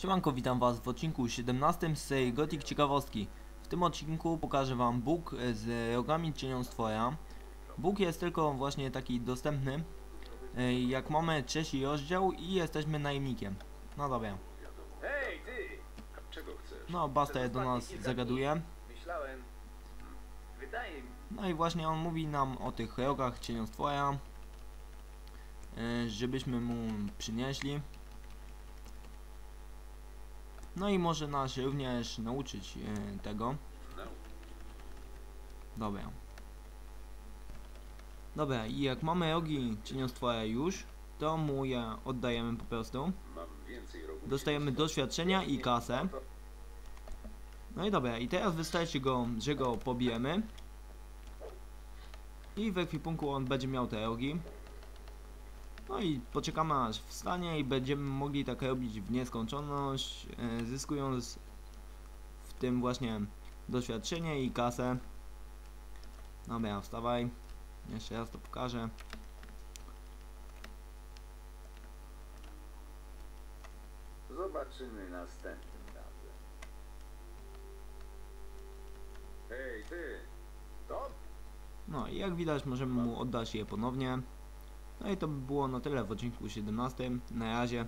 Siemanko, witam was w odcinku 17 z serii Gothic Ciekawostki. W tym odcinku pokażę wam Bóg z rogami cienią stwoja. Bóg jest tylko właśnie taki dostępny, e, jak mamy trzeci rozdział i jesteśmy najemnikiem. No dobra. Hej, ty! Czego chcesz? No, Basta do nas zagaduje. Myślałem... Wydaje mi... No i właśnie on mówi nam o tych rogach cieniostwoja, e, żebyśmy mu przynieśli. No i może nas również nauczyć e, tego. Dobra. Dobra, i jak mamy rogi cieniostwoja już, to mu je oddajemy po prostu. Dostajemy doświadczenia i kasę. No i dobra, i teraz wystarczy go, że go pobijemy. I w ekwipunku on będzie miał te rogi. No i poczekamy aż wstanie i będziemy mogli tak robić w nieskończoność, e, zyskując w tym właśnie doświadczenie i kasę. Dobra, wstawaj. Jeszcze raz to pokażę. Zobaczymy następnym razem. Hej, ty! To? No i jak widać możemy mu oddać je ponownie. No i to by było na tyle w odcinku 17. Na razie.